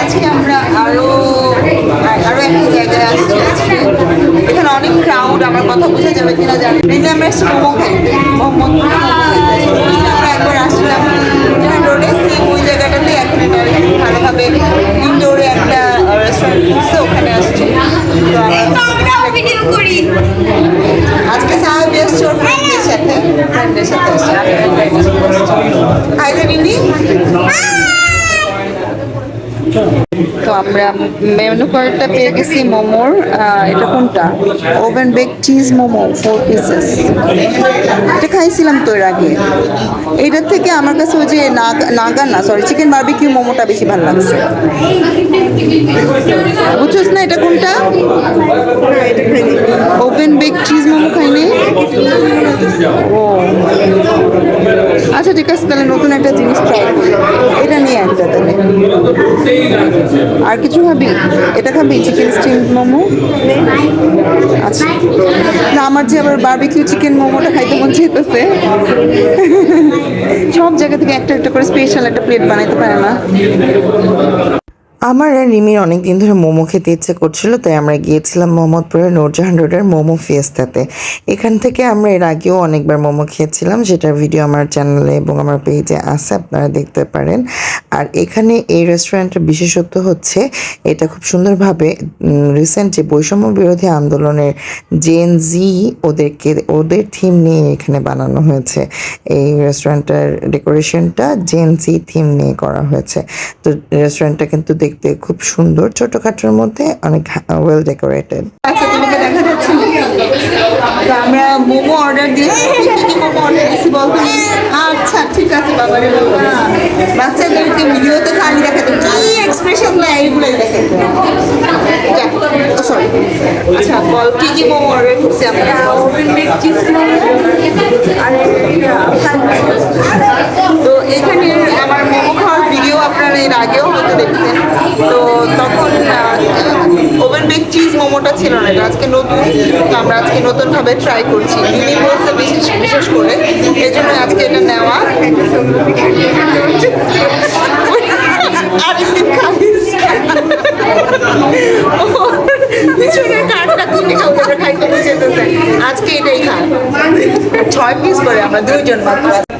আজকে আমরা আরও আরও একটা জায়গায় আসছি। আজকে এখানে অনেক ক্রাউড আমার কথা বোঝা যাবে কিনা জানি না। আমরা এসেছি মোমো খাইতে যে আমরা একবার আসলাম রোডে সেম ওই জায়গাটাতে এখন এটা ভালোভাবে ইনডোরে একটা রেস্টুরেন্ট খুলছে ওখানে আসছি তো আমরা ভিডিও করি আজকে সাহেব এসছে ওর ফ্রেন্ডের সাথে এসছে হাই তো আমরা মেনু কার্ডটা পেয়ে গেছি মোমোর এটা কোনটা? Oven bake cheese momo four pieces এটা খাইছিলাম তো এর আগে। এটার থেকে আমার কাছে ওই যে নাগা নাগা না সরি চিকেন বারবিকিউ মোমোটা বেশি ভালো লাগছে। বুঝছস না এটা কোনটা? ওভেন বেক চিজ মোমো খাইনি? আচ্ছা ঠিক আছে, তাহলে নতুন একটা জিনিস ট্রাই এটা নিয়ে একটা তাহলে। আর কিছু খাবি এটা খাবি চিকেন স্টিম মোমো? আচ্ছা। না, আমার যে আবার বারবিকিউ চিকেন মোমোটা খাইতে মন চাইতেছে। সব জায়গা থেকে একটা একটা করে স্পেশাল একটা প্লেট বানাইতে পারে না। আমার আর রিমির অনেক দিন ধরে মোমো খেতে ইচ্ছে করছিল, তাই আমরা গিয়েছিলাম মোহাম্মদপুরের নূরজাহান রোডের মোমো ফিয়েস্তাতে। এখান থেকে আমরা এর আগেও অনেকবার মোমো খেয়েছিলাম সেটার ভিডিও আমার চ্যানেলে এবং আমার পেজে আছে, আপনারা দেখতে পারেন। আর এখানে এই রেস্টুরেন্টের বিশেষত্ব হচ্ছে, এটা খুব সুন্দরভাবে রিসেন্ট যে বৈষম্য বিরোধী আন্দোলনের জেন জি ওদেরকে, ওদের থিম নিয়ে এখানে বানানো হয়েছে। এই রেস্টুরেন্টের ডেকোরেশনটা জেন জি থিম নিয়ে করা হয়েছে। তো রেস্টুরেন্টটা কিন্তু দেখতে খুব সুন্দর। ছোট ছোটখাটোর মধ্যে অনেক ওয়েল ডেকোরেটেড আচ্ছা তোমাকে দেখা যাচ্ছে। তো আমরা মোমো অর্ডার দিয়েছি কি মোমো অর্ডার দিয়েছি বলতো আচ্ছা ঠিক আছে বাবা রে বাবা। বাচ্চাদেরকে ভিডিওতে খালি দেখাতে কি এক্সপ্রেশন দেয় এইগুলোই দেখাতে সরি আচ্ছা বল কি কি মোমো অর্ডার করছি আমরা? ওভেন মেড চিজ আর তো এখানে আমার মোমো খাওয়ার ভিডিও আপনারা এর আগেও হয়তো দেখছেন। তখন ওভেন বেক চিজ মোমোটা ছিল না, এটা আজকে নতুন আমরা আজকে নতুনভাবে ট্রাই করছি। মিনি বলছে বিশেষ বিশেষ করে এই জন্য আজকে এটা নেওয়া। আরেকদিন খাইস। পিছনে কাঠটা কিনে খাও ওটা খাইতে যেতেছে। আজকে এটাই খাই ছয় পিস করে আমরা দুইজন মাত্র।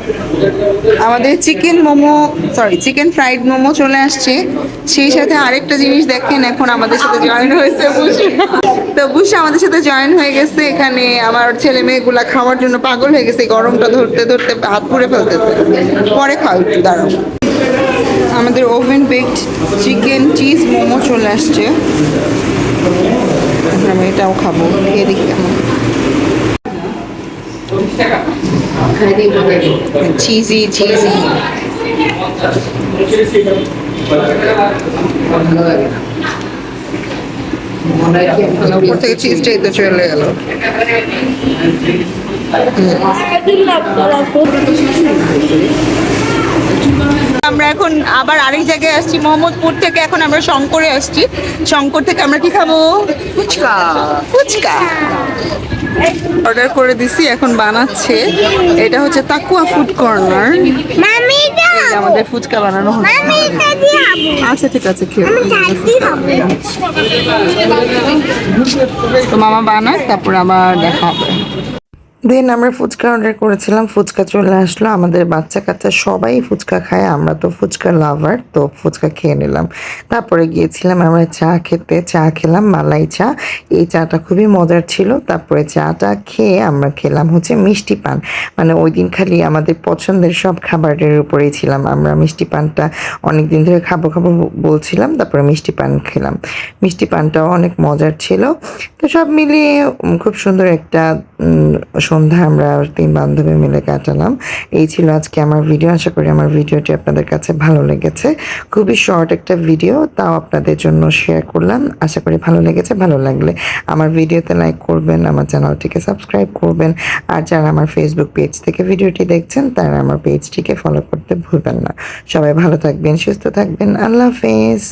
আমাদের chicken momo sorry chicken fried momo চলে আসছে। সেই সাথে আরেকটা জিনিস দেখেন, এখন আমাদের সাথে জয়েন হয়েছে তো বুঝে আমাদের সাথে জয়েন হয়ে গেছে, এখানে আমার ছেলে মেয়েগুলা খাওয়ার জন্য পাগল হয়ে গেছে গরমটা ধরতে ধরতে হাত পুড়ে ফেলতেছে। পরে খাও একটু, দাঁড়াও। আমাদের oven baked chicken cheese momo চলে আসছে। আমি এটাও খাব, খেয়ে দেখি কেমন। চিজি চিজি উপর থেকে চিজটাই তো চলে গেল আমরা এখন আবার আরেক জায়গায় আসছি মোহাম্মদপুর থেকে এখন আমরা শঙ্করে আসছি। শঙ্কর থেকে আমরা কি খাব? ফুচকা। ফুচকা। অর্ডার করে দিছি এখন বানাচ্ছে। এটা হচ্ছে তাকুয়া ফুড কর্নার আমাদের ফুচকা বানানো হচ্ছে। আচ্ছা ঠিক আছে খেয়ে আমি চাইছি তো মামা বানাক তারপর আবার দেখা হবে। দেন আমরা ফুচকা অর্ডার করেছিলাম, ফুচকা চলে আসলো, আমাদের বাচ্চা কাচ্চা সবাই ফুচকা খায়, আমরা তো ফুচকা লাভার তো ফুচকা খেয়ে নিলাম। তারপরে গিয়েছিলাম, আমরা চা খেতে, চা খেলাম, মালাই চা। এই চাটা খুবই মজার ছিল, তারপরে চাটা খেয়ে আমরা খেলাম হচ্ছে মিষ্টি পান। মানে ওই দিন খালি আমাদের পছন্দের সব খাবারের উপরেই ছিলাম, আমরা মিষ্টি পানটা অনেক দিন ধরে খাব খাব বলছিলাম, তারপরে মিষ্টি পান খেলাম। মিষ্টি পানটাও অনেক মজার ছিল। তো সব মিলিয়ে খুব সুন্দর একটা সন্ধ্যা আমরা তিন বান্ধবী মিলে কাটালাম। এই ছিল আজকে আমার ভিডিও আশা করি আমার ভিডিওটি আপনাদের কাছে ভালো লেগেছে। খুবই শর্ট একটা ভিডিও তাও আপনাদের জন্য শেয়ার করলাম। আশা করি ভালো লেগেছে, ভালো লাগলে আমার ভিডিওতে লাইক করবেন, আমার চ্যানেলটিকে সাবস্ক্রাইব করবেন। আর যারা আমার ফেসবুক পেজ থেকে ভিডিওটি দেখছেন, তারা আমার পেজটিকে ফলো করতে ভুলবেন না। সবাই ভালো থাকবেন, সুস্থ থাকবেন। আল্লাহ হাফেজ।